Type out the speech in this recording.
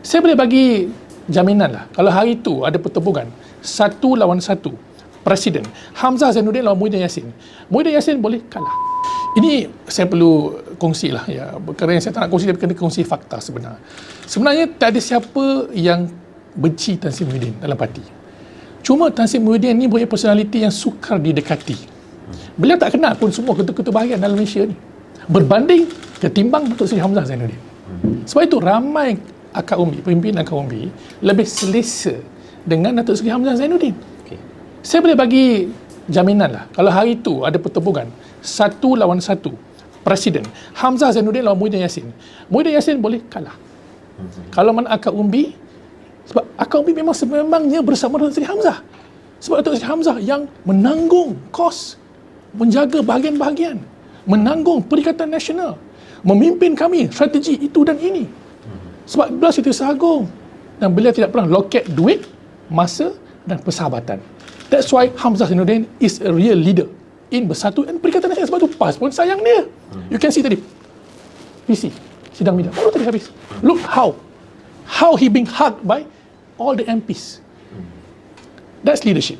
Saya boleh bagi jaminan lah. Kalau hari itu ada pertempuran, satu lawan satu, Presiden Hamzah Zainuddin lawan Muhyiddin Yassin. Muhyiddin Yassin boleh kalah. Ini saya perlu kongsi lah ya. Kerana yang saya tak nak kongsi, tapi kena kongsi fakta sebenar. Sebenarnya tak ada siapa yang benci Tan Sri Muhyiddin dalam parti. Cuma Tan Sri Muhyiddin ni punya personality yang sukar didekati. Beliau tak kenal pun semua ketua-ketua bahagian dalam Malaysia ni. Berbanding ketimbang Datuk Seri Hamzah Zainuddin. Sebab itu ramai akak umbi, pimpinan akak umbi lebih selesa dengan Datuk Seri Hamzah Zainuddin. Okey. Saya boleh bagi jaminan lah. Kalau hari itu ada pertempuran, satu lawan satu, Presiden Hamzah Zainuddin lawan Muhyiddin Yassin. Muhyiddin Yassin boleh kalah. Kalau mana akak umbi, sebab akak umbi memang sememangnya bersama Datuk Seri Hamzah. Sebab Datuk Seri Hamzah yang menanggung kos, menjaga bahagian-bahagian, menanggung Perikatan Nasional, memimpin kami strategi itu dan ini. Sebab beliau Siti Agung dan beliau tidak pernah loket duit, masa dan persahabatan. That's why Hamzah Zainuddin is a real leader in Bersatu dan Perikatan Nasional. Sebab tu PAS pun sayang dia. You can see tadi. PC, sidang media. Baru tadi habis. Look how. How he being hugged by all the MPs. That's leadership.